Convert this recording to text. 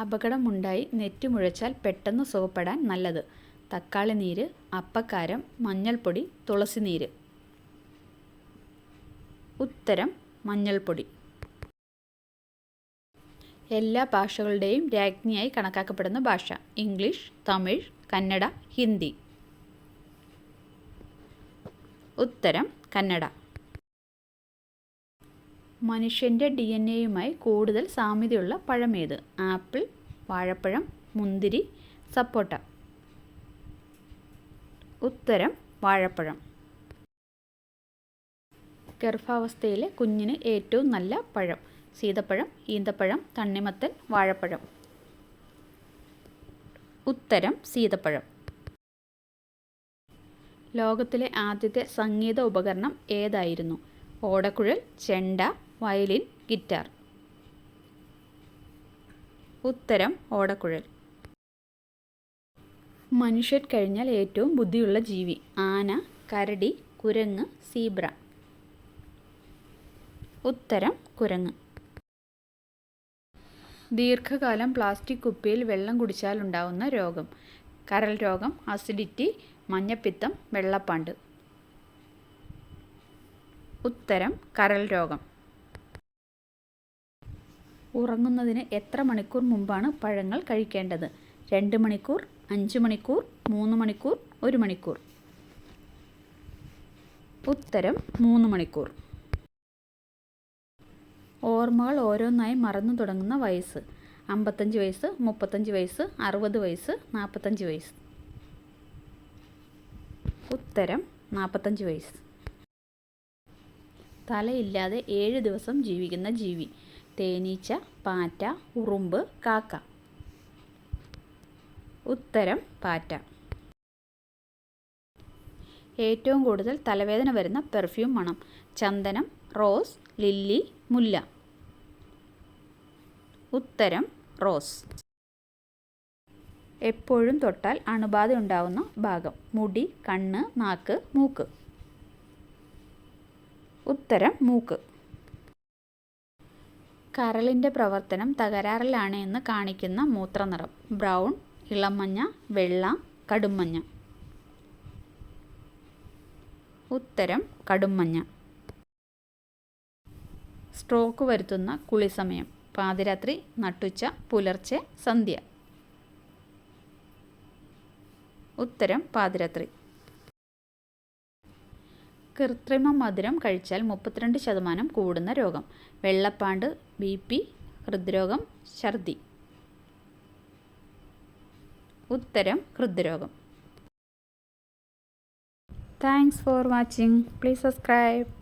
അപകടമുണ്ടായി net മുഴച്ചാൽ പെട്ടെന്ന് സുഖപ്പെടാൻ നല്ലത്. തക്കാളി നീര് അപ്പക്കാരം മഞ്ഞൾപ്പൊടി തുളസി നീര്. ഉത്തരം മഞ്ഞൾപ്പൊടി. എല്ലാ ഭാഷകളുടെയും രാജ്ഞിയായി കണക്കാക്കപ്പെടുന്ന ഭാഷ. ഇംഗ്ലീഷ് തമിഴ് കന്നഡ ഹിന്ദി. ഉത്തരം കന്നഡ. മനുഷ്യന്റെ ഡി എൻ എയുമായി കൂടുതൽ സാമ്യതയുള്ള പഴമേത്? ആപ്പിൾ വാഴപ്പഴം മുന്തിരി സപ്പോട്ട. ഉത്തരം വാഴപ്പഴം. ഗർഭാവസ്ഥയിലെ കുഞ്ഞിന് ഏറ്റവും നല്ല പഴം സീതപ്പഴം ഈന്തപ്പഴം തണ്ണിമത്തൻ വാഴപ്പഴം. ഉത്തരം സീതപ്പഴം. ലോകത്തിലെ ആദ്യത്തെ സംഗീത ഉപകരണം ഏതായിരുന്നു? ഓടക്കുഴൽ ചെണ്ട വയലിൻ ഗിറ്റാർ. ഉത്തരം ഓടക്കുഴൽ. മനുഷ്യൻ കഴിഞ്ഞാൽ ഏറ്റവും ബുദ്ധിയുള്ള ജീവി. ആന കരടി കുരങ്ങ് സീബ്ര. ഉത്തരം കുരങ്ങ്. ദീർഘകാലം പ്ലാസ്റ്റിക് കുപ്പിയിൽ വെള്ളം കുടിച്ചാൽ ഉണ്ടാകുന്ന രോഗം. കരൾ രോഗം അസിഡിറ്റി മഞ്ഞപ്പിത്തം വെള്ളപ്പാണ്ട്. ഉത്തരം കരൾ രോഗം. ഉറങ്ങുന്നതിന് എത്ര മണിക്കൂർ മുമ്പാണ് പഴങ്ങൾ കഴിക്കേണ്ടത്? രണ്ട് മണിക്കൂർ അഞ്ച് മണിക്കൂർ മൂന്ന് മണിക്കൂർ ഒരു മണിക്കൂർ. ഉത്തരം മൂന്ന് മണിക്കൂർ. ഓർമ്മകൾ ഓരോന്നായി മറന്നു തുടങ്ങുന്ന വയസ്സ്. അമ്പത്തഞ്ച് വയസ്സ് മുപ്പത്തഞ്ച് വയസ്സ് അറുപത് വയസ്സ് നാൽപ്പത്തഞ്ച് വയസ്സ്. ഉത്തരം നാൽപ്പത്തഞ്ച് വയസ്സ്. തലയില്ലാതെ ഏഴ് ദിവസം ജീവിക്കുന്ന ജീവി. തേനീച്ച പാറ്റ ഉറുമ്പ് കാക്ക. ഉത്തരം പാറ്റ. ഏറ്റവും കൂടുതൽ തലവേദന വരുന്ന പെർഫ്യൂം മണം. ചന്ദനം റോസ് ലില്ലി മുല്ല. ഉത്തരം റോസ്. എപ്പോഴും തൊട്ടാൽ അണുബാധ ഉണ്ടാവുന്ന ഭാഗം. മുടി കണ്ണ് നാക്ക് മൂക്ക്. ഉത്തരം മൂക്ക്. കരളിന്റെ പ്രവർത്തനം തകരാറിലാണ് എന്ന് കാണിക്കുന്ന മൂത്രനിറം. ബ്രൗൺ ഇളമഞ്ഞ വെള്ള കടുംമഞ്ഞ. ഉത്തരം കടുംമഞ്ഞ. സ്ട്രോക്ക് വരുത്തുന്ന കുളിസമയം. പാതിരാത്രി നട്ടുച്ച പുലർച്ചെ സന്ധ്യ. ഉത്തരം പാതിരാത്രി. കൃത്രിമ മധുരം കഴിച്ചാൽ മുപ്പത്തിരണ്ട് ശതമാനം കൂടുന്ന രോഗം. വെള്ളപ്പാണ്ട് ബി പി ഹൃദ്രോഗം ഛർദി. ഉത്തരം ഹൃദ്രോഗം. Thanks for watching please subscribe